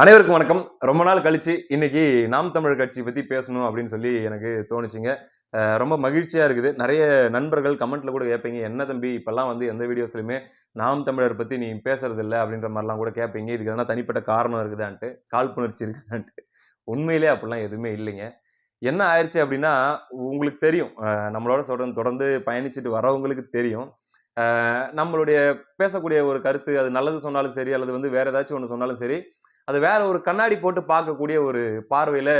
அனைவருக்கும் வணக்கம். ரொம்ப நாள் கழிச்சு இன்னைக்கு நாம் தமிழர் கட்சி பத்தி பேசணும் அப்படின்னு சொல்லி எனக்கு தோணுச்சுங்க. ரொம்ப மகிழ்ச்சியா இருக்குது. நிறைய நண்பர்கள் கமெண்ட்ல கூட கேட்பீங்க என்ன தம்பி இப்பெல்லாம் வந்து எந்த வீடியோஸ்லையுமே நாம் தமிழர் பத்தி நீ பேசுறது இல்லை அப்படின்ற மாதிரிலாம் கூட கேட்பீங்க இதுக்கு எதனா தனிப்பட்ட காரணம் இருக்குதான்ட்டு காழ்ப்புணர்ச்சி இருக்குதான்ட்டு. உண்மையிலே அப்படிலாம் எதுவுமே இல்லைங்க. என்ன ஆயிடுச்சு அப்படின்னா உங்களுக்கு தெரியும். நம்மளோட சொல்றது தொடர்ந்து பயணிச்சுட்டு வரவங்களுக்கு தெரியும். நம்மளுடைய பேசக்கூடிய ஒரு கருத்து அது நல்லது சொன்னாலும் சரி அல்லது வந்து வேற ஏதாச்சும் ஒன்று சொன்னாலும் சரி அது வேற ஒரு கண்ணாடி போட்டு பார்க்கக்கூடிய ஒரு பார்வையில்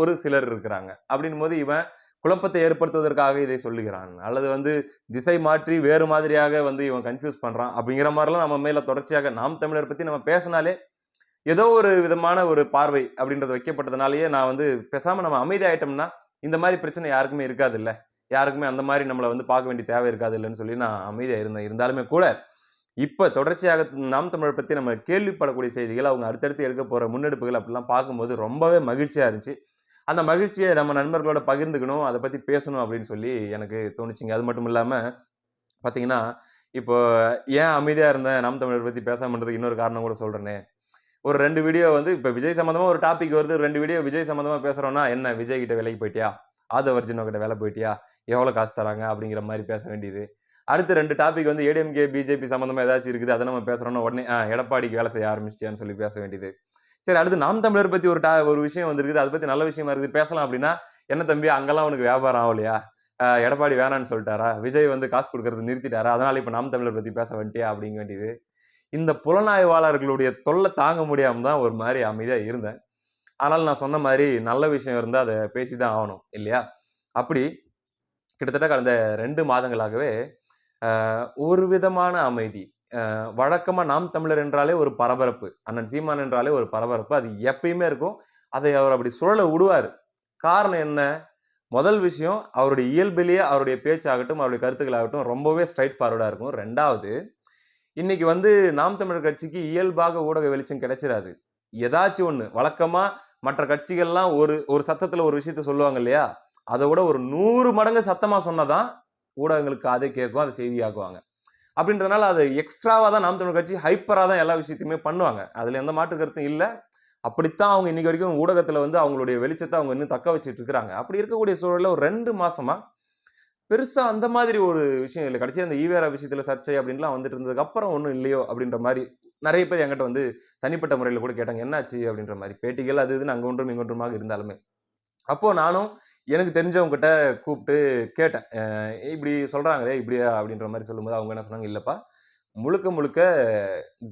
ஒரு சிலர் இருக்கிறாங்க. அப்படின்னும் போது இவன் குழப்பத்தை ஏற்படுத்துவதற்காக இதை சொல்லுகிறான். அல்லது வந்து திசை மாற்றி வேறு மாதிரியாக வந்து இவன் கன்ஃபியூஸ் பண்ணுறான் அப்படிங்கிற மாதிரிலாம் நம்ம மேலே தொடர்ச்சியாக நாம் தமிழர் பற்றி நம்ம பேசினாலே ஏதோ ஒரு விதமான ஒரு பார்வை அப்படின்றது வைக்கப்பட்டதுனாலேயே நான் வந்து பேசாமல் நம்ம அமைதியாகிட்டோம்னா இந்த மாதிரி பிரச்சனை யாருக்குமே இருக்காது இல்லை யாருக்குமே அந்த மாதிரி நம்மளை வந்து பார்க்க வேண்டிய தேவை இருக்காது இல்லைன்னு சொல்லி நான் அமைதியாக இருந்தேன் இருந்தாலுமே கூட இப்போ தொடர்ச்சியாக நாம் தமிழர் பற்றி நம்ம கேள்விப்படக்கூடிய செய்திகள் அவங்க அடுத்தடுத்து எடுக்க போகிற முன்னெடுப்புகள் அப்படிலாம் பார்க்கும்போது ரொம்பவே மகிழ்ச்சியாக இருந்துச்சு. அந்த மகிழ்ச்சியை நம்ம நண்பர்களோட பகிர்ந்துக்கணும் அதை பற்றி பேசணும் அப்படின்னு சொல்லி எனக்கு தோணுச்சுங்க. அது மட்டும் இல்லாமல் பார்த்தீங்கன்னா இப்போ ஏன் அமைதியாக இருந்தேன் நாம் தமிழர் பற்றி பேசாமன்றதுக்கு இன்னொரு காரணம் கூட சொல்றேனே. ஒரு ரெண்டு வீடியோ வந்து இப்போ விஜய் சம்மந்தமாக ஒரு டாபிக் வருது ரெண்டு வீடியோ விஜய் சம்மந்தமாக பேசுறோம்னா என்ன விஜய் கிட்ட விலைக்கு போயிட்டியா? ஆதவர்ஜினோ கிட்ட வேலை போயிட்டியா? எவ்வளோ காசு தராங்க அப்படிங்கிற மாதிரி பேச வேண்டியது. அடுத்த ரெண்டு டாபிக் வந்து ஏடிஎம்கே பிஜேபி சம்மந்தமாக ஏதாச்சும் இருக்குது அதை நம்ம பேசுறோம்னா உடனே எடப்பாடிக்கு வேலை செய்ய ஆரம்பிச்சிட்டியான்னு சொல்லி பேச வேண்டியது. சரி அடுத்து நாம் தமிழர் பற்றி ஒரு டா ஒரு விஷயம் வந்திருக்குது. அதை பற்றி நல்ல விஷயமா இருக்குது. பேசலாம் அப்படின்னா என்ன தம்பி அங்கெல்லாம் உனக்கு வியாபாரம் ஆகலையா? எடப்பாடி வேணான்னு சொல்லிட்டாரா? விஜய் வந்து காசு கொடுக்கறது நிறுத்திட்டாரா? அதனால் இப்போ நாம் தமிழர் பற்றி பேச வேண்டியா அப்படிங்க வேண்டியது. இந்த புலனாய்வாளர்களுடைய தொல்லை தாங்க முடியாமல் தான் ஒரு மாதிரி அமைதியாக இருந்தேன். ஆனால் நான் சொன்ன மாதிரி நல்ல விஷயம் இருந்தால் அதை பேசி தான் ஆகணும் இல்லையா? அப்படி கிட்டத்தட்ட கடந்த ரெண்டு மாதங்களாகவே ஒரு விதமான அமைதி. வழக்கமாக நாம் தமிழர் என்றாலே ஒரு பரபரப்பு. அண்ணன் சீமான் என்றாலே ஒரு பரபரப்பு. அது எப்பயுமே இருக்கும். அதை அவர் அப்படி சுழல விடுவார். காரணம் என்ன? முதல் விஷயம் அவருடைய இயல்பிலேயே அவருடைய பேச்சாகட்டும் அவருடைய கருத்துக்களாகட்டும் ரொம்பவே ஸ்ட்ரைட் ஃபார்வர்டாக இருக்கும். ரெண்டாவது இன்னைக்கு வந்து நாம் தமிழர் கட்சிக்கு இயல்பாக ஊடக வெளிச்சம் கிடைச்சிடாது ஏதாச்சும் ஒன்று வழக்கமாக மற்ற கட்சிகள்லாம் ஒரு ஒரு சத்தத்தில் ஒரு விஷயத்த சொல்லுவாங்க இல்லையா? அதை விட ஒரு நூறு மடங்கு சத்தமாக சொன்னதான் ஊடகங்களுக்கு அதை கேட்கும் அதை செய்தியாக்குவாங்க. அப்படின்றதுனால அது எக்ஸ்ட்ராவாக தான் நாம் தமிழ் கட்சி ஹைப்பராக தான் எல்லா விஷயத்தையுமே பண்ணுவாங்க. அதில் எந்த மாற்று கருத்தும் இல்லை. அப்படித்தான் அவங்க இன்னைக்கு வரைக்கும் ஊடகத்தில் வந்து அவங்களுடைய வெளிச்சத்தை அவங்க இன்னும் தக்க வச்சுட்டு இருக்கிறாங்க. அப்படி இருக்கக்கூடிய சூழலில் ஒரு ரெண்டு மாசமாக பெருசாக அந்த மாதிரி ஒரு விஷயம் இல்லை. கடைசியாக அந்த ஈவேரா விஷயத்தில் சர்ச்சை அப்படின்லாம் வந்துட்டு இருந்ததுக்கு அப்புறம் ஒன்றும் இல்லையோ அப்படின்ற மாதிரி நிறைய பேர் என்கிட்ட வந்து தனிப்பட்ட முறையில் கூட கேட்டாங்க. என்னாச்சு? அப்படின்ற மாதிரி. பேட்டிகள் அது இதுன்னு அங்கே ஒன்றும் இங்கொன்றுமாக இருந்தாலுமே. அப்போது நானும் எனக்கு தெரிஞ்சவங்ககிட்ட கூப்பிட்டு கேட்டேன். இப்படி சொல்கிறாங்களே இப்படியா? அப்படின்ற மாதிரி சொல்லும்போது அவங்க என்ன சொன்னாங்க இல்லைப்பா முழுக்க முழுக்க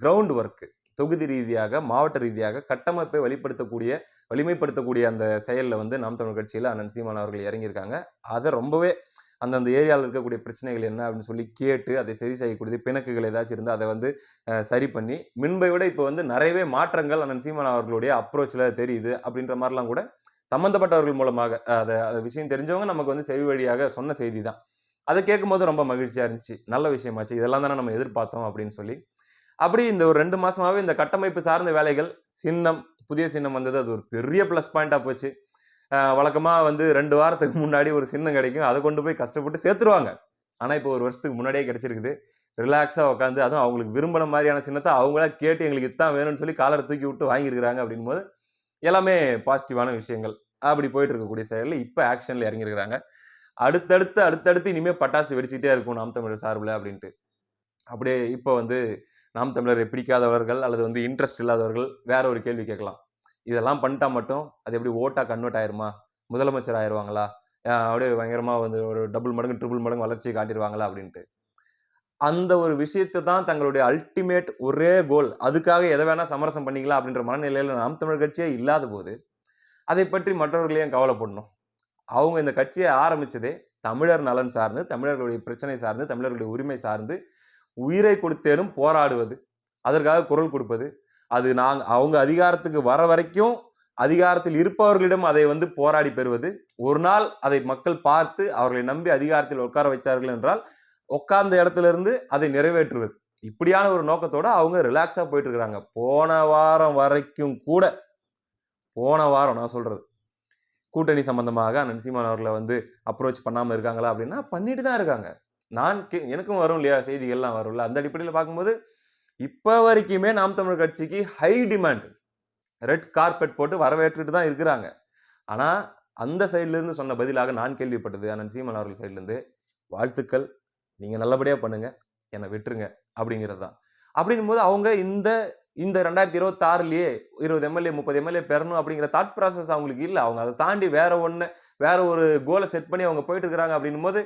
கிரவுண்ட் ஒர்க்கு தொகுதி ரீதியாக மாவட்ட ரீதியாக கட்டமைப்பை வெளிப்படுத்தக்கூடிய வலிமைப்படுத்தக்கூடிய அந்த செயலில் வந்து நாம் தமிழ் கட்சியில் அண்ணன் சீமான் அவர்கள் இறங்கியிருக்காங்க. அதை ரொம்பவே அந்தந்த ஏரியாவில் இருக்கக்கூடிய பிரச்சனைகள் என்ன அப்படின்னு சொல்லி கேட்டு அதை சரி செய்யக்கூடியது பிணக்குகள் ஏதாச்சும் இருந்தால் அதை வந்து சரி பண்ணி முன்பை விட இப்போ வந்து நிறையவே மாற்றங்கள் அண்ணன் சீமான் அவர்களுடைய அப்ரோச்சில் தெரியுது. அப்படின்ற மாதிரிலாம் கூட சம்மந்தப்பட்டவர்கள் மூலமாக அதை அது விஷயம் தெரிஞ்சவங்க நமக்கு வந்து செவி வழியாக சொன்ன செய்தி தான் அதை கேட்கும்போது ரொம்ப மகிழ்ச்சியாக இருந்துச்சு. நல்ல விஷயமாச்சு. இதெல்லாம் தானே நம்ம எதிர்பார்த்தோம் அப்படின்னு சொல்லி. அப்படி இந்த ஒரு ரெண்டு மாதமாகவே இந்த கட்டமைப்பு சார்ந்த வேலைகள் சின்னம் புதிய சின்னம் வந்தது. அது ஒரு பெரிய ப்ளஸ் பாயிண்ட்டாக போச்சு. வழக்கமாக வந்து ரெண்டு வாரத்துக்கு முன்னாடி ஒரு சின்னம் கிடைக்கும். அதை கொண்டு போய் கஷ்டப்பட்டு சேர்த்துருவாங்க. ஆனால் இப்போ ஒரு வருஷத்துக்கு முன்னாடியே கிடச்சிருக்குது. ரிலாக்ஸாக உட்காந்து அதுவும் அவங்களுக்கு விரும்பின மாதிரியான சின்னத்தை அவங்களா கேட்டு எங்களுக்கு இதுதான் வேணும்னு சொல்லி காலரை தூக்கி விட்டு வாங்கியிருக்கிறாங்க அப்படின் போது எல்லாமே பாசிட்டிவான விஷயங்கள். அப்படி போயிட்டு இருக்கக்கூடிய செயலில் இப்போ ஆக்ஷனில் இறங்கியிருக்கிறாங்க. அடுத்தடுத்து அடுத்தடுத்து இனிமேல் பட்டாசு வெடிச்சுட்டே இருக்கும் நாம் தமிழர் சார்பில் அப்படின்ட்டு. அப்படியே இப்போ வந்து நாம் தமிழரை பிடிக்காதவர்கள் அல்லது வந்து இன்ட்ரெஸ்ட் இல்லாதவர்கள் வேற ஒரு கேள்வி கேட்கலாம். இதெல்லாம் பண்ணிட்டா மட்டும் அது எப்படி ஓட்டாக கன்வெர்ட் ஆயிருமா? முதலமைச்சர் ஆயிருவாங்களா? அப்படியே பயங்கரமாக வந்து ஒரு டபுள் மடங்கு ட்ரிபிள் மடங்கு வளர்ச்சியை காட்டிடுவாங்களா அப்படின்ட்டு. அந்த ஒரு விஷயத்தை தான் தங்களுடைய அல்டிமேட் ஒரே கோல் அதுக்காக எதை வேணால் சமரசம் பண்ணிக்கலாம் அப்படின்ற மனநிலையில் நாம் தமிழர் கட்சியே இல்லாத போது அதை பற்றி மற்றவர்களையும் கவலைப்படணும்? அவங்க இந்த கட்சியை ஆரம்பிச்சதே தமிழர் நலன் சார்ந்து தமிழர்களுடைய பிரச்சனை சார்ந்து தமிழர்களுடைய உரிமை சார்ந்து உயிரை கொடுத்தேனும் போராடுவது அதற்காக குரல் கொடுப்பது அது நாங்கள் அவங்க அதிகாரத்துக்கு வர வரைக்கும் அதிகாரத்தில் இருப்பவர்களிடம் அதை வந்து போராடி பெறுவது ஒரு நாள் அதை மக்கள் பார்த்து அவர்களை நம்பி அதிகாரத்தில் உட்கார வைச்சார்கள் என்றால் உட்கார்ந்த இடத்துல இருந்து அதை நிறைவேற்றுவது இப்படியான ஒரு நோக்கத்தோட அவங்க ரிலாக்ஸாக போயிட்டு இருக்கிறாங்க போன வாரம் வரைக்கும் கூட போன வாரம் நான் சொல்றது கூட்டணி சம்பந்தமாக அண்ணன் சீமான் அவர்களை வந்து அப்ரோச் பண்ணாமல் இருக்காங்களா அப்படின்னா பண்ணிட்டு தான் இருக்காங்க. நான் கே- எனக்கும் வரும் இல்லையா செய்திகள்லாம் வரும்ல. அந்த அடிப்படையில் பார்க்கும்போது இப்போ வரைக்குமே நாம் தமிழ் கட்சிக்கு ஹை டிமாண்ட் ரெட் கார்பெட் போட்டு வரவேற்றுட்டு தான் இருக்கிறாங்க. ஆனால் அந்த சைட்லேருந்து சொன்ன பதிலாக நான் கேள்விப்பட்டது அண்ணன் சீமன் அவர்கள் சைட்லேருந்து வாழ்த்துக்கள். நீங்கள் நல்லபடியாக பண்ணுங்கள் என்னை விட்டுருங்க அப்படிங்கிறது தான். அப்படின்னும் போது அவங்க இந்த இந்த ரெண்டாயிரத்தி இருபத்தாறுலேயே இருபது எம்எல்ஏ முப்பது எம்எல்ஏ பெறணும் அப்படிங்கிற தாட் ப்ராசஸ் அவங்களுக்கு இல்லை. அவங்க அதை தாண்டி வேற ஒன்று வேற ஒரு கோலை செட் பண்ணி அவங்க போயிட்டு இருக்கிறாங்க அப்படின்னும் போது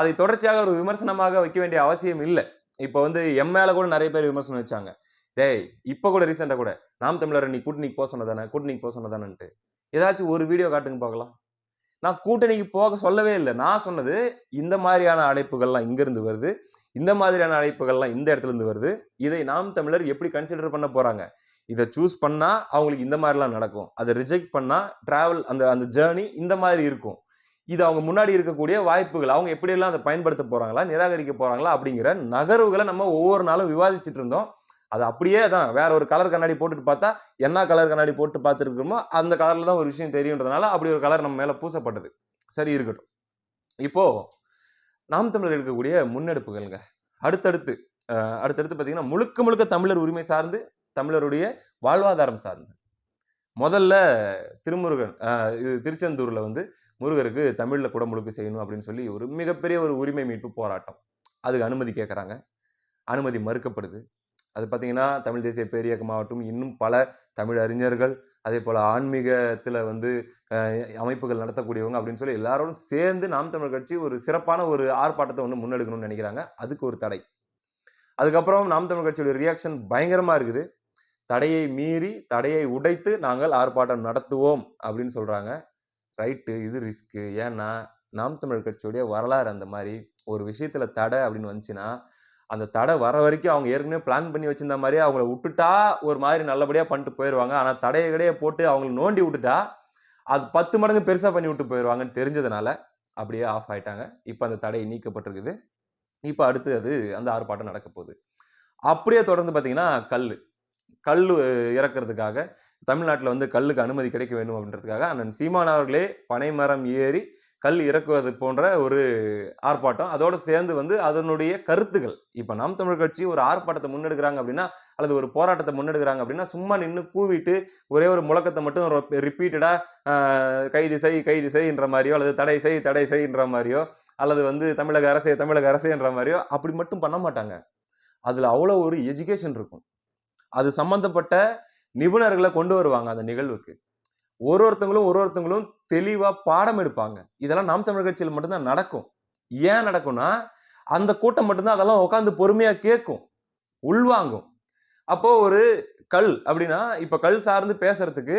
அதை தொடர்ச்சியாக ஒரு விமர்சனமாக வைக்க வேண்டிய அவசியம் இல்லை. இப்போ வந்து எம் கூட நிறைய பேர் விமர்சனம் வச்சாங்க. டேய் இப்போ கூட ரீசெண்டாக கூட நாம் தமிழர் நீ கூட்டணிக்கு போக சொன்னதானே கூட்டணிக்கு போக சொன்னதானன்ட்டு. ஏதாச்சும் ஒரு வீடியோ காட்டுங்க பார்க்கலாம். நான் கூட்டணிக்கு போக சொல்லவே இல்லை. நான் சொன்னது இந்த மாதிரியான அழைப்புகள்லாம் இங்கேருந்து வருது இந்த மாதிரியான அழைப்புகள்லாம் இந்த இடத்துல இருந்து வருது இதை நாம் தமிழர் எப்படி கன்சிடர் பண்ண போகிறாங்க இதை சூஸ் பண்ணால் அவங்களுக்கு இந்த மாதிரிலாம் நடக்கும். அதை ரிஜெக்ட் பண்ணால் ட்ராவல் அந்த அந்த ஜேர்னி இந்த மாதிரி இருக்கும். இது அவங்க முன்னாடி இருக்கக்கூடிய வாய்ப்புகள். அவங்க எப்படியெல்லாம் அதை பயன்படுத்த போகிறாங்களா நிராகரிக்க போகிறாங்களா அப்படிங்கிற நகர்வுகளை நம்ம ஒவ்வொரு நாளும் விவாதிச்சுட்டு இருந்தோம். அது அப்படியே தான் வேற ஒரு கலர் கண்ணாடி போட்டுட்டு பார்த்தா என்ன கலர் கண்ணாடி போட்டு பார்த்துருக்கோமோ அந்த கலரில் தான் ஒரு விஷயம் தெரியுன்றதுனால அப்படி ஒரு கலர் நம்ம மேலே பூசப்பட்டது. சரி இருக்கட்டும். இப்போது நாம் தமிழர் இருக்கக்கூடிய முன்னெடுப்புகள்ங்க. அடுத்தடுத்து அடுத்தடுத்து பார்த்தீங்கன்னா முழுக்க முழுக்க தமிழர் உரிமை சார்ந்து தமிழருடைய வாழ்வாதாரம் சார்ந்து. முதல்ல திருமுருகன் இது திருச்செந்தூரில் வந்து முருகருக்கு கூட முழுக்க செய்யணும் அப்படின்னு சொல்லி ஒரு மிகப்பெரிய ஒரு உரிமை மீட்பு போராட்டம். அதுக்கு அனுமதி கேட்குறாங்க அனுமதி மறுக்கப்படுது. அது பார்த்தீங்கன்னா தமிழ் தேசிய பேரியக்கமாகட்டும் இன்னும் பல தமிழ் அறிஞர்கள் அதே போல் ஆன்மீகத்தில் வந்து அமைப்புகள் நடத்தக்கூடியவங்க அப்படின்னு சொல்லி எல்லாரோடும் சேர்ந்து நாம் தமிழ் கட்சி ஒரு சிறப்பான ஒரு ஆர்ப்பாட்டத்தை வந்து முன்னெடுக்கணும்னு நினைக்கிறாங்க. அதுக்கு ஒரு தடை. அதுக்கப்புறம் நாம் தமிழ் கட்சியோட ரியாக்ஷன் பயங்கரமாக இருக்குது. தடையை மீறி தடையை உடைத்து நாங்கள் ஆர்ப்பாட்டம் நடத்துவோம் அப்படின்னு சொல்கிறாங்க ரைட்டு இது ரிஸ்க்கு ஏன்னா நாம் தமிழ் கட்சியுடைய வரலாறு அந்த மாதிரி. ஒரு விஷயத்தில் தடை அப்படின்னு வந்துச்சுன்னா அந்த தடை வர வரைக்கும் அவங்க ஏற்கனவே பிளான் பண்ணி வச்சிருந்த மாதிரியே அவங்கள விட்டுட்டா ஒரு மாதிரி நல்லபடியாக பண்ணிட்டு போயிடுவாங்க ஆனால் தடையை கடையை போட்டு அவங்கள நோண்டி விட்டுட்டா அது பத்து மடங்கு பெருசாக பண்ணி விட்டு போயிடுவாங்கன்னு தெரிஞ்சதுனால அப்படியே ஆஃப் ஆயிட்டாங்க. இப்போ அந்த தடை நீக்கப்பட்டிருக்குது. இப்போ அடுத்து அது அந்த ஆர்ப்பாட்டம் நடக்க போகுது. அப்படியே தொடர்ந்து பார்த்தீங்கன்னா கல் கல் இறக்கிறதுக்காக தமிழ்நாட்டில் வந்து கல்லுக்கு அனுமதி கிடைக்க வேண்டும் அப்படின்றதுக்காக அண்ணன் சீமான் அவர்களே பனைமரம் ஏறி கல் இறக்குவது போன்ற ஒரு ஆர்ப்பாட்டம். அதோடு சேர்ந்து வந்து அதனுடைய கருத்துக்கள் இப்போ நாம் தமிழ் கட்சி ஒரு ஆர்ப்பாட்டத்தை முன்னெடுக்கிறாங்க அப்படின்னா அல்லது ஒரு போராட்டத்தை முன்னெடுக்கிறாங்க அப்படின்னா சும்மா நின்று கூவிட்டு ஒரே ஒரு முழக்கத்தை மட்டும் ரிப்பீட்டடாக கைது செய் கைது செய்ன்ற மாதிரியோ அல்லது தடை செய் தடை செய்ன்ற மாதிரியோ அல்லது வந்து தமிழக அரசே தமிழக அரசேன்ற மாதிரியோ அப்படி மட்டும் பண்ண மாட்டாங்க. அதில் அவ்வளோ ஒரு எஜுகேஷன் இருக்கும். அது சம்மந்தப்பட்ட நிபுணர்களை கொண்டு வருவாங்க அந்த நிகழ்வுக்கு. ஒரு ஒருத்தங்களும் ஒரு ஒருத்தங்களும் தெளிவாக பாடம் எடுப்பாங்க. இதெல்லாம் நாம் தமிழ் கட்சியில் மட்டும்தான் நடக்கும். ஏன் நடக்கும்னா அந்த கூட்டம் மட்டும்தான் அதெல்லாம் உட்காந்து பொறுமையாக கேட்கும். உள்வாங்கும். அப்போ ஒரு கல் அப்படின்னா இப்போ கல் சார்ந்து பேசுறதுக்கு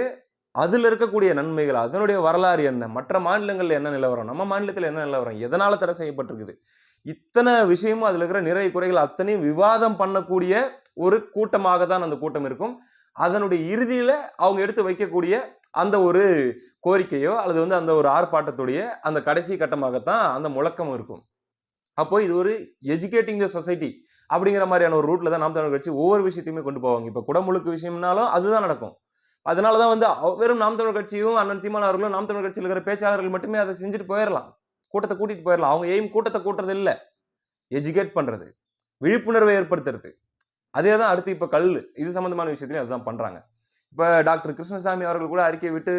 அதில் இருக்கக்கூடிய நன்மைகள் அதனுடைய வரலாறு என்ன? மற்ற மாநிலங்கள்ல என்ன நிலவரம்? நம்ம மாநிலத்தில் என்ன நிலவரம்? எதனால தடை செய்யப்பட்டிருக்குது? இத்தனை விஷயமும் அதில் இருக்கிற நிறை குறைகள் அத்தனையும் விவாதம் பண்ணக்கூடிய ஒரு கூட்டமாக தான் அந்த கூட்டம் இருக்கும். அதனுடைய இறுதியில் அவங்க எடுத்து வைக்கக்கூடிய அந்த ஒரு கோரிக்கையோ அல்லது வந்து அந்த ஒரு ஆர்ப்பாட்டத்துடைய அந்த கடைசி கட்டமாகத்தான் அந்த முழக்கம் இருக்கும். அப்போ இது ஒரு எஜுகேட்டிங் த சொசைட்டி அப்படிங்கிற மாதிரியான ஒரு ரூட்ல தான் நாம் தமிழர் கட்சி ஒவ்வொரு விஷயத்தையுமே கொண்டு போவாங்க. இப்போ குடமுழுக்கு விஷயம்னாலும் அதுதான் நடக்கும். அதனால தான் வந்து அவ- வெறும் நாம் தமிழர் கட்சியும் அண்ணன் சீமான் அவர்களும் நாம் தமிழர் கட்சியில் இருக்கிற பேச்சாளர்கள் மட்டுமே அதை செஞ்சுட்டு போயிடலாம் கூட்டத்தை கூட்டிட்டு போயிடலாம் அவங்க எய்ம் கூட்டத்தை கூட்டுறது இல்லை. எஜுகேட் பண்ணுறது விழிப்புணர்வை ஏற்படுத்துறது. அதே தான் அடுத்து இப்போ கல் இது சம்மந்தமான விஷயத்துலையும் அதுதான் பண்ணுறாங்க இப்போ டாக்டர் கிருஷ்ணசாமி அவர்கள் கூட அறிக்கை விட்டு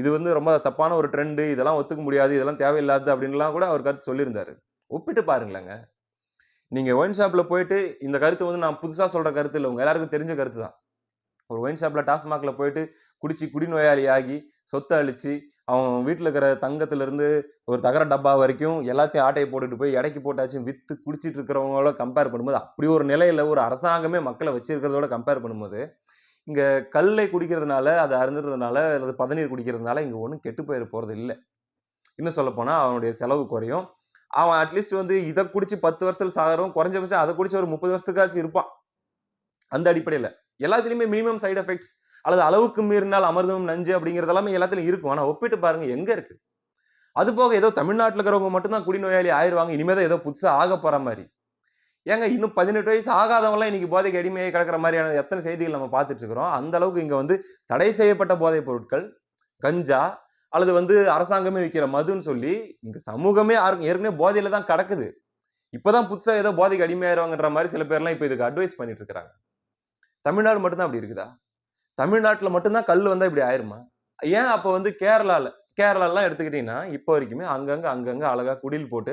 இது வந்து ரொம்ப தப்பான ஒரு ட்ரெண்டு இதெல்லாம் ஒத்துக்க முடியாது இதெல்லாம் தேவையில்லாது அப்படின்லாம் கூட அவர் கருத்து சொல்லியிருந்தாரு. ஒப்பிட்டு பாருங்களேங்க. நீங்கள் ஒயின் ஷாப்பில் போயிட்டு இந்த கருத்து வந்து நான் புதுசாக சொல்கிற கருத்து இல்லை உங்கள் எல்லாருக்கும் தெரிஞ்ச கருத்து தான். ஒரு ஒயின் ஷாப்பில் டாஸ்மாகில் போயிட்டு குடிச்சு குடிநோயாளி ஆகி சொத்தை அழித்து அவன் வீட்டில் இருக்கிற தங்கத்திலிருந்து ஒரு தகர டப்பா வரைக்கும் எல்லாத்தையும் ஆட்டையை போட்டுட்டு போய் இடைக்கு போட்டாச்சும் விற்று குடிச்சிட்டு இருக்கிறவங்களோட கம்பேர் பண்ணும்போது அப்படி ஒரு நிலையில் ஒரு அரசாங்கமே மக்களை வச்சிருக்கிறதோட கம்பேர் பண்ணும்போது இங்கே கல்லை குடிக்கிறதுனால அதை அருந்துறதுனால அல்லது பதநீர் குடிக்கிறதுனால இங்கே ஒன்றும் கெட்டு போயிட போகிறது இல்லை. இன்னும் சொல்லப்போனால் அவனுடைய செலவு குறையும். அவன் அட்லீஸ்ட் வந்து இதை குடிச்சு பத்து வருஷத்தில் சாகிறவன் குறைஞ்சபட்சம் அதை குடிச்சு ஒரு முப்பது வருஷத்துக்காச்சும் இருப்பான். அந்த அடிப்படையில். எல்லாத்துலேயுமே மினிமம் சைடு எஃபெக்ட்ஸ் அல்லது அளவுக்கு மீறினால் அமிர்தம் நஞ்சு அப்படிங்கிறது எல்லாமே எல்லாத்துலையும் இருக்கும். ஆனால் ஒப்பிட்டு பாருங்க எங்கே இருக்கு? அது போக ஏதோ தமிழ்நாட்டில் இருக்கிறவங்க மட்டும்தான் குடிநோயாளி ஆயிடுவாங்க இனிமேதான் ஏதோ புதுசாக ஆக போகிற மாதிரி. ஏங்க இன்னும் பதினெட்டு வயசு ஆகாதவங்களாம் இன்றைக்கி போதைக்கு அடிமையாக கிடக்கிற மாதிரியான எத்தனை செய்திகள் நம்ம பார்த்துட்ருக்குறோம் அந்த அளவுக்கு இங்கே வந்து தடை செய்யப்பட்ட போதைப் பொருட்கள் கஞ்சா அல்லது வந்து அரசாங்கமே விற்கிற மதுன்னு சொல்லி இங்கே சமூகமே யாருக்கும் ஏற்கனவே போதையில் தான் கிடக்குது. இப்போ தான் புதுசாக ஏதோ போதைக்கு அடிமையாயிருவாங்கன்ற மாதிரி சில பேர்லாம் இப்போ இதுக்கு அட்வைஸ் பண்ணிட்டு இருக்கிறாங்க. தமிழ்நாடு மட்டும்தான் அப்படி இருக்குதா? தமிழ்நாட்டில் மட்டும்தான் கல் வந்தால் இப்படி ஆயிருமா? ஏன் அப்போ வந்து கேரளாவில் கேரளாலாம் எடுத்துக்கிட்டிங்கன்னா இப்போ வரைக்குமே அங்கங்கே அங்கங்கே அழகாக குடில் போட்டு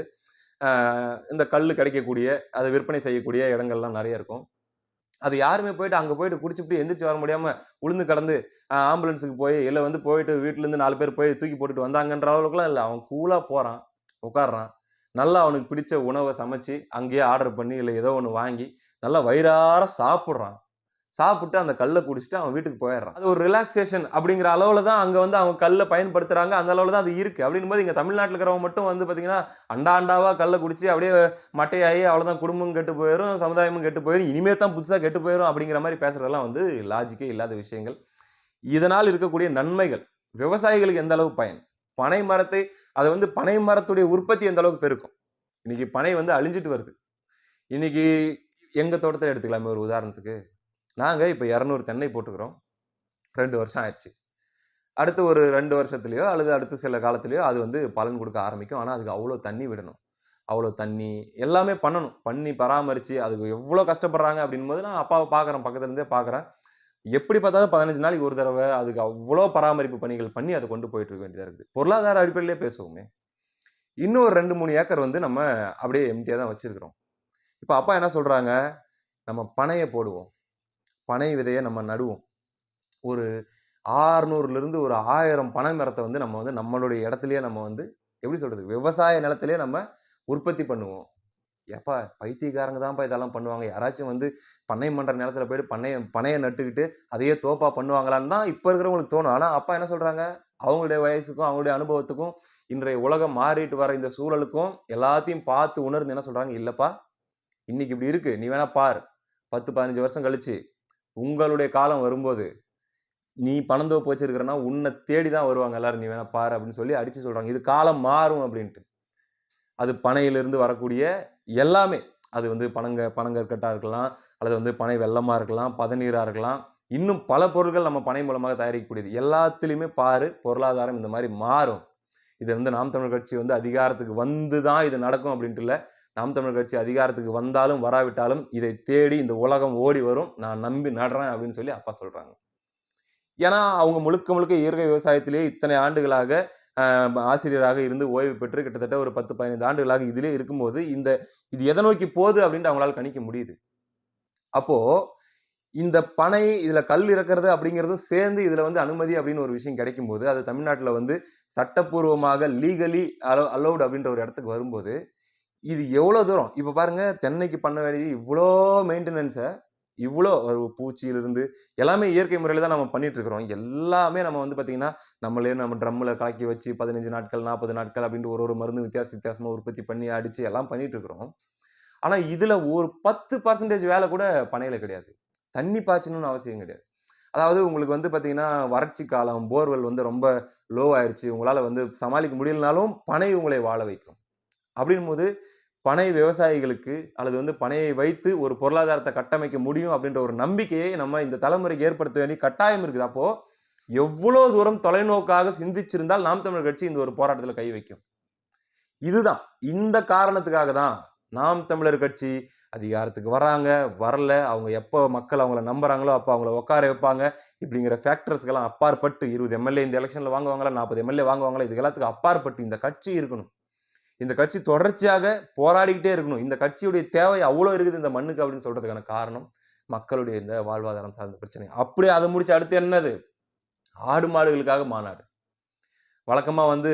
இந்த கல் கிடைக்கக்கூடிய அதை விற்பனை செய்யக்கூடிய இடங்கள்லாம் நிறைய இருக்கும். அது யாருமே போயிட்டு அங்கே போயிட்டு குடிச்சுட்டு எந்திரிச்சு வர முடியாமல் உளுந்து கடந்து ஆம்புலன்ஸுக்கு போய் இல்லை வந்து போயிட்டு வீட்டிலேருந்து நாலு பேர் போய் தூக்கி போட்டுட்டு வந்தாங்கன்ற அளவுக்குலாம் இல்லை. அவன் கூலாக போகிறான் உட்காடுறான் நல்லா அவனுக்கு பிடிச்ச உணவை சமைச்சு அங்கேயே ஆர்டர் பண்ணி இல்லை ஏதோ ஒன்று வாங்கி நல்லா வயிறார சாப்பிட்றான். சாப்பிட்டு அந்த கல்லை குடிச்சிட்டு அவன் வீட்டுக்கு போயிடுறான். அது ஒரு ரிலாக்ஸேஷன் அப்படிங்கிற அளவில் தான் அங்கே வந்து அவங்க கல்லை பயன்படுத்துகிறாங்க அந்த அளவில் தான் அது இருக்குது அப்படின்னும் போது இங்கே தமிழ்நாட்டில் இருக்கிறவங்க மட்டும் வந்து பார்த்தீங்கன்னா அண்டா அண்டாவாக கல்லை குடிச்சு அப்படியே மட்டையாகி அவ்வளோதான் குடும்பம் கெட்டு போயிடும் சமுதாயமும் கெட்டு போயிடும் இனிமே தான் புதுசாக கெட்டு போயிடும் அப்படிங்கிற மாதிரி பேசுகிறதெல்லாம் வந்து லாஜிக்கே இல்லாத விஷயங்கள். இதனால் இருக்கக்கூடிய நன்மைகள் விவசாயிகளுக்கு எந்த அளவு பயன்? பனை மரத்தை அது வந்து பனை மரத்துடைய உற்பத்தி எந்த அளவுக்கு பெருக்கும்? இன்றைக்கி பனை வந்து அழிஞ்சிட்டு வருது. இன்றைக்கி எங்கள் தோட்டத்தில் எடுத்துக்கலாமே ஒரு உதாரணத்துக்கு. நாங்கள் இப்போ இரநூறு தென்னை போட்டுக்கிறோம். ரெண்டு வருஷம் ஆயிடுச்சு. அடுத்து ஒரு ரெண்டு வருஷத்துலையோ அல்லது அடுத்த சில காலத்துலையோ அது வந்து பலன் கொடுக்க ஆரம்பிக்கும். ஆனால் அதுக்கு அவ்வளோ தண்ணி விடணும். அவ்வளோ தண்ணி எல்லாமே பண்ணணும். பண்ணி பராமரித்து அதுக்கு எவ்வளோ கஷ்டப்படுறாங்க அப்படின் போது நான் அப்பாவை பார்க்குறேன். பக்கத்துலேருந்தே பார்க்குறேன். எப்படி பார்த்தாலும் பதினஞ்சு நாளைக்கு ஒரு தடவை அதுக்கு அவ்வளோ பராமரிப்பு பணிகள் பண்ணி அதை கொண்டு போயிட்டு இருக்க வேண்டியதாக இருக்குது. பொருளாதார அடிப்படையிலே பேசுவோமே. இன்னும் ஒரு ரெண்டு மூணு ஏக்கர் வந்து நம்ம அப்படியே எம்டியாக தான் வச்சுருக்கிறோம். இப்போ அப்பா என்ன சொல்கிறாங்க நம்ம பனையை போடுவோம். பனை விதையை நம்ம நடுவோம். ஒரு ஆறுநூறுலேருந்து ஒரு ஆயிரம் பனை மரத்தை வந்து நம்ம வந்து நம்மளுடைய இடத்துலையே நம்ம வந்து எப்படி சொல்கிறது விவசாய நிலத்திலே நம்ம உற்பத்தி பண்ணுவோம். ஏப்பா பைத்தியக்காரங்க தான்ப்பா இதெல்லாம் பண்ணுவாங்க. யாராச்சும் வந்து பண்ணை பண்ணுற நிலத்துல போயிட்டு பண்ணையை பனையை நட்டுக்கிட்டு அதையே தோப்பாக பண்ணுவாங்களான்னு தான் இப்போ இருக்கிறவங்களுக்கு தோணும். ஆனால் அப்பா என்ன சொல்கிறாங்க அவங்களுடைய வயசுக்கும் அவங்களுடைய அனுபவத்துக்கும் இன்றைய உலகம் மாறிட்டு வர இந்த சூழலுக்கும் எல்லாத்தையும் பார்த்து உணர்ந்து என்ன சொல்கிறாங்க இல்லைப்பா இன்னைக்கு இப்படி இருக்குது நீ வேணா பார். பத்து பதினஞ்சு வருஷம் கழிச்சு உங்களுடைய காலம் வரும்போது நீ பணந்தோப்பு வச்சிருக்கிறனா உன்னை தேடி தான் வருவாங்க எல்லாரும். நீ வேணா பாரு அப்படின்னு சொல்லி அடித்து சொல்கிறாங்க இது காலம் மாறும் அப்படின்ட்டு. அது பனையிலிருந்து வரக்கூடிய எல்லாமே. அது வந்து பனங்க பனங்கற்கட்டாக இருக்கலாம் அல்லது வந்து பனை வெள்ளமாக இருக்கலாம் பதநீராக இருக்கலாம். இன்னும் பல பொருட்கள் நம்ம பனை மூலமாக தயாரிக்கக்கூடியது. எல்லாத்துலேயுமே பாரு பொருளாதாரம் இந்த மாதிரி மாறும். இது வந்து நாம் தமிழர் கட்சி வந்து அதிகாரத்துக்கு வந்து தான் இது நடக்கும் அப்படின்ட்டு இல்லை. நாம் தமிழ் கட்சி அதிகாரத்துக்கு வந்தாலும் வராவிட்டாலும் இதை தேடி இந்த உலகம் ஓடி வரும். நான் நம்பி நடுறேன் அப்படின்னு சொல்லி அப்பா சொல்கிறாங்க ஏன்னா அவங்க முழுக்க முழுக்க இயற்கை விவசாயத்திலேயே இத்தனை ஆண்டுகளாக ஆசிரியராக இருந்து ஓய்வு பெற்று கிட்டத்தட்ட ஒரு பத்து பதினைந்து ஆண்டுகளாக இதிலே இருக்கும்போது இந்த இது எதை நோக்கி போகுது அப்படின்ட்டு அவங்களால கணிக்க முடியுது. அப்போது இந்த பனை இதில் கல் இறக்கிறது அப்படிங்கிறதும் சேர்ந்து இதில் வந்து அனுமதி அப்படின்னு ஒரு விஷயம் கிடைக்கும்போது அது தமிழ்நாட்டில் வந்து சட்டப்பூர்வமாக லீகலி அலோ அலௌடு அப்படின்ற ஒரு இடத்துக்கு வரும்போது இது எவ்வளோ தூரம்? இப்போ பாருங்கள் தென்னைக்கு பண்ண வேண்டியது இவ்வளோ மெயின்டெனன்ஸை இவ்வளோ ஒரு பூச்சியிலிருந்து எல்லாமே இயற்கை முறையில் தான் நம்ம பண்ணிகிட்ருக்குறோம் எல்லாமே நம்ம வந்து பார்த்திங்கன்னா நம்மளே நம்ம ட்ரம்மில் கலக்கி வச்சு பதினஞ்சு நாட்கள் நாற்பது நாட்கள் அப்படின்ட்டு ஒரு ஒரு மருந்து வித்தியாச வித்தியாசமாக உற்பத்தி பண்ணி அடித்து எல்லாம் பண்ணிகிட்ருக்குறோம் இருக்கிறோம். ஆனால் இதில் ஒரு பத்து பர்சன்டேஜ் வேலை கூட பனையில் கிடையாது. தண்ணி பாய்ச்சணும்னு அவசியம் கிடையாது. அதாவது உங்களுக்கு வந்து பார்த்தீங்கன்னா வறட்சி காலம் போர்வெல் வந்து ரொம்ப லோ ஆயிடுச்சு உங்களால் வந்து சமாளிக்க முடியலனாலும் பனை உங்களை வாழ வைக்கும். அப்படின் போது பனை விவசாயிகளுக்கு அல்லது வந்து பனையை வைத்து ஒரு பொருளாதாரத்தை கட்டமைக்க முடியும் அப்படின்ற ஒரு நம்பிக்கையை நம்ம இந்த தலைமுறைக்கு ஏற்படுத்த வேண்டிய கட்டாயம் இருக்குது. அப்போது எவ்வளோ தூரம் தொலைநோக்காக சிந்திச்சிருந்தால் நாம் தமிழர் கட்சி இந்த ஒரு போராட்டத்தில் கை வைக்கும். இதுதான். இந்த காரணத்துக்காக தான் நாம் தமிழர் கட்சி அதிகாரத்துக்கு வராங்க. வரல. அவங்க எப்போ மக்கள் அவங்கள நம்புறாங்களோ அப்போ அவங்கள உட்கார வைப்பாங்க. இப்படிங்கிற ஃபேக்டர்ஸ்க்கெல்லாம் அப்பாற்பட்டு இருபது எம்எல்ஏ இந்த எலெக்ஷனில் வாங்குவாங்களா நாற்பது எம்எல்ஏ வாங்குவாங்களா இது எல்லாத்துக்கும் அப்பாற்பட்டு இந்த கட்சி இருக்கணும். இந்த கட்சி தொடர்ச்சியாக போராடிக்கிட்டே இருக்கணும். இந்த கட்சியுடைய தேவை அவ்வளோ இருக்குது இந்த மண்ணுக்கு அப்படின்னு சொல்கிறதுக்கான காரணம் மக்களுடைய இந்த வாழ்வாதாரம் சார்ந்த பிரச்சனை. அப்படியே அதை முடிச்சு அடுத்து என்னது? ஆடு மாடுகளுக்காக மாநாடு. வழக்கமாக வந்து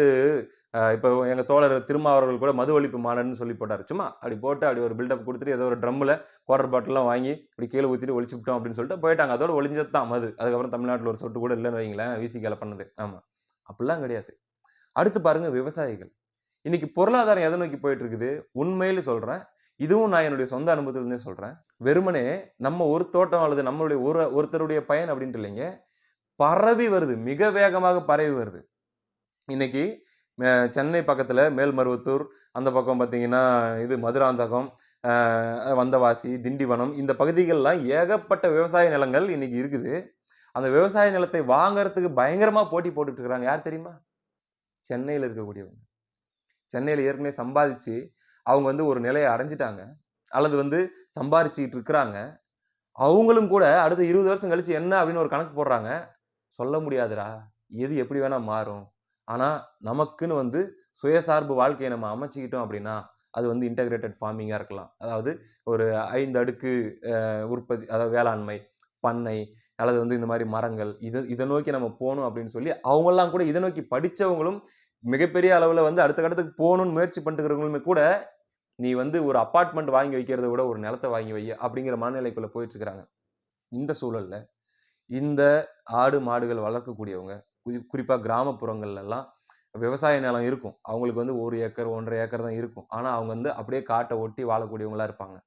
இப்போ எங்கள் தோழர் திருமாவர்கள் கூட மது ஒழிப்பு மாநாடுன்னு சொல்லி போட்டார். சும்மா அப்படி போட்டு அப்படி ஒரு பில்டப் கொடுத்துட்டு ஏதோ ஒரு ட்ரம்மில் குவார்டர் பாட்டிலாம் வாங்கி இப்படி கீழே ஊற்றிட்டு ஒழிச்சு விட்டோம் அப்படின்னு சொல்லிட்டு போயிட்டாங்க. அதோட ஒழிஞ்சது தான் மது. அதுக்கப்புறம் தமிழ்நாட்டில் ஒரு சொட்டு கூட இல்லைன்னு வைங்களேன் விசிகால பண்ணது. ஆமாம் அப்படிலாம் கிடையாது. அடுத்து பாருங்கள் விவசாயிகள். இன்னைக்கு பொருளாதாரம் எதை நோக்கி போயிட்டு இருக்குது உண்மையில சொல்றேன். இதுவும் நான் என்னுடைய சொந்த அனுபவத்திலிருந்தே சொல்றேன். வெறுமனே நம்ம ஒரு தோட்டம் அல்லது நம்மளுடைய ஒரு ஒருத்தருடைய பயன் அப்படின்ட்டு இல்லைங்க. பரவி வருது. மிக வேகமாக பரவி வருது. இன்னைக்கு சென்னை பக்கத்தில் மேல்மருவத்தூர் அந்த பக்கம் பார்த்தீங்கன்னா இது மதுராந்தகம் வந்தவாசி திண்டிவனம் இந்த பகுதிகள்லாம் ஏகப்பட்ட விவசாய நிலங்கள் இன்றைக்கி இருக்குது. அந்த விவசாய நிலத்தை வாங்குறதுக்கு பயங்கரமாக போட்டி போட்டுட்ருக்குறாங்க யார் தெரியுமா? சென்னையில் இருக்கக்கூடியவங்க. சென்னையில் ஏற்கனவே சம்பாதிச்சு அவங்க வந்து ஒரு நிலையை அடைஞ்சிட்டாங்க அல்லது வந்து சம்பாரிச்சுக்கிட்டு இருக்கிறாங்க அவங்களும் கூட அடுத்த 20 வருஷம் கழிச்சு என்ன அப்படின்னு ஒரு கணக்கு போடுறாங்க. சொல்ல முடியாதுடா. எது எப்படி வேணால் மாறும். ஆனால் நமக்குன்னு வந்து சுயசார்பு வாழ்க்கையை நம்ம அமைச்சிக்கிட்டோம் அப்படின்னா, அது வந்து இன்டகிரேட்டட் ஃபார்மிங்காக இருக்கலாம். அதாவது ஒரு ஐந்து அடுக்கு உற்பத்தி அதாவது வேளாண்மை, பண்ணை அல்லது வந்து இந்த மாதிரி மரங்கள் இதை இதை நோக்கி நம்ம போகணும் அப்படின்னு சொல்லி, அவங்கெல்லாம் கூட இதை நோக்கி படிச்சவங்களும் மிகப்பெரிய அளவில் வந்து அடுத்த கட்டத்துக்கு போகணும்னு முயற்சி பண்ணிட்டு கூட, நீ வந்து ஒரு அபார்ட்மெண்ட் வாங்கி வைக்கிறத விட ஒரு நிலத்த வாங்கி வை அப்படிங்கிற மனநிலைக்குள்ளே போயிட்டுருக்கிறாங்க இந்த சூழலில் இந்த ஆடு, மாடுகள் வளர்க்கக்கூடியவங்க, குறிப்பாக கிராமப்புறங்கள்லாம் விவசாய நிலம் இருக்கும். அவங்களுக்கு வந்து ஒரு ஏக்கர், 1 1/2 ஏக்கர் தான் இருக்கும். ஆனால் அவங்க வந்து அப்படியே காட்டை ஒட்டி வாழக்கூடியவங்களா இருப்பாங்க.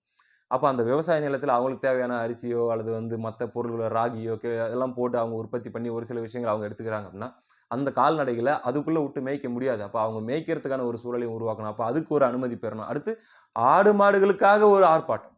அப்போ அந்த விவசாய நிலத்தில் அவங்களுக்கு தேவையான அரிசியோ அல்லது வந்து மற்ற பொருள்களோ ராகியோ, கே அதெல்லாம் போட்டு அவங்க உற்பத்தி பண்ணி ஒரு சில விஷயங்கள் அவங்க எடுத்துக்கிறாங்க அப்படின்னா, அந்த கால்நடைகளை அதுக்குள்ளே விட்டு மேய்க்க முடியாது. அப்போ அவங்க மேய்க்கிறதுக்கான ஒரு சூழலையும் உருவாக்கணும். அப்போ அதுக்கு ஒரு அனுமதி பெறணும். அடுத்து ஆடு, மாடுகளுக்காக ஒரு ஆர்ப்பாட்டம்.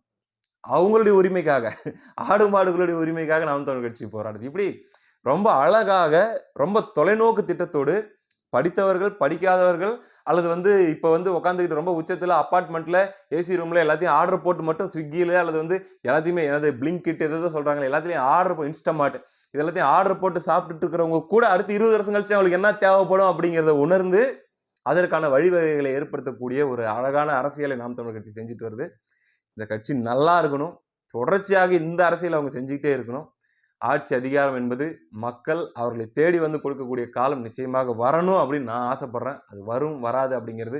அவங்களுடைய உரிமைக்காக. ஆடு, மாடுகளுடைய உரிமைக்காக நாம் தமிழ் கட்சி போராடுது. இப்படி ரொம்ப அழகாக, ரொம்ப தொலைநோக்கு திட்டத்தோடு படித்தவர்கள், படிக்காதவர்கள் அல்லது வந்து இப்போ வந்து உட்காந்துக்கிட்டு ரொம்ப உச்சத்தில் அப்பார்ட்மெண்ட்டில் ஏசி ரூமில் எல்லாத்தையும் ஆர்டர் போட்டு மட்டும் ஸ்விக்கியில் அல்லது வந்து எல்லாத்தையுமே என்னது Blinkit ஏதேதோ சொல்கிறாங்க எல்லாத்துலேயும் ஆர்டர் போ இன்ஸ்டமாட் இது எல்லாத்தையும் ஆர்டர் போட்டு சாப்பிட்டுட்டு இருக்கிறவங்க கூட அடுத்து 20 வருஷம் கழிச்சு அவங்களுக்கு என்ன தேவைப்படும் அப்படிங்கிறத உணர்ந்து, அதற்கான வழிவகைகளை ஏற்படுத்தக்கூடிய ஒரு அழகான அரசியலை நாம் தமிழர் கட்சி செஞ்சுட்டு வருது. இந்த கட்சி நல்லா இருக்கணும். தொடர்ச்சியாக இந்த அரசியலை அவங்க செஞ்சுக்கிட்டே இருக்கணும். ஆட்சி அதிகாரம் என்பது மக்கள் அவர்களை தேடி வந்து கொடுக்கக்கூடிய காலம் நிச்சயமாக வரணும் அப்படின்னு நான் ஆசைப்பட்றேன் அது வரும், வராது அப்படிங்கிறது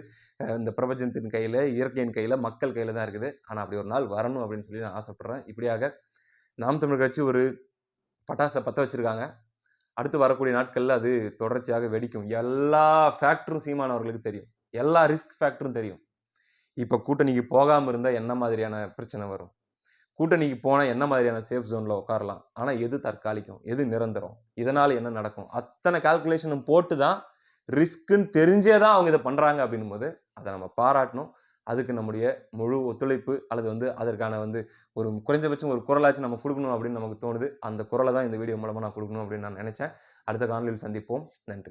இந்த பிரபஞ்சத்தின் கையில் இயற்கையின் கையில் மக்கள் கையில் தான் இருக்குது. ஆனால் அப்படி ஒரு நாள் வரணும் அப்படின்னு சொல்லி நான் ஆசைப்பட்றேன் இப்படியாக நாம் தமிழ் கட்சி ஒரு பட்டாசை பற்ற வச்சுருக்காங்க அடுத்து வரக்கூடிய நாட்களில் அது தொடர்ச்சியாக வெடிக்கும். எல்லா ஃபேக்டரும் சீமானவர்களுக்கு தெரியும். எல்லா ரிஸ்க் ஃபேக்டரும் தெரியும். இப்போ கூட்டணிக்கு போகாமல் இருந்தால் என்ன மாதிரியான பிரச்சனை வரும்? கூட்டணிக்கு போனால் என்ன மாதிரியான சேஃப் ஜோனில் உட்காரலாம்? ஆனால் எது தற்காலிகம்? எது நிரந்தரம்? இதனால் என்ன நடக்கும்? அத்தனை கால்குலேஷனும் போட்டு தான் ரிஸ்க்குன்னு தெரிஞ்சே தான் அவங்க இதை பண்ணுறாங்க அப்படின்னும் போது அதை நம்ம பாராட்டணும். அதுக்கு நம்முடைய முழு ஒத்துழைப்பு அல்லது வந்து அதற்கான வந்து ஒரு குறைஞ்சபட்சம் ஒரு குரலாச்சும் நம்ம கொடுக்கணும் அப்படின்னு நமக்கு தோணுது. அந்த குரலை தான் இந்த வீடியோ மூலமாக நான் கொடுக்கணும் அப்படின்னு நான் நினச்சேன் அடுத்த காணொலியில் சந்திப்போம். நன்றி.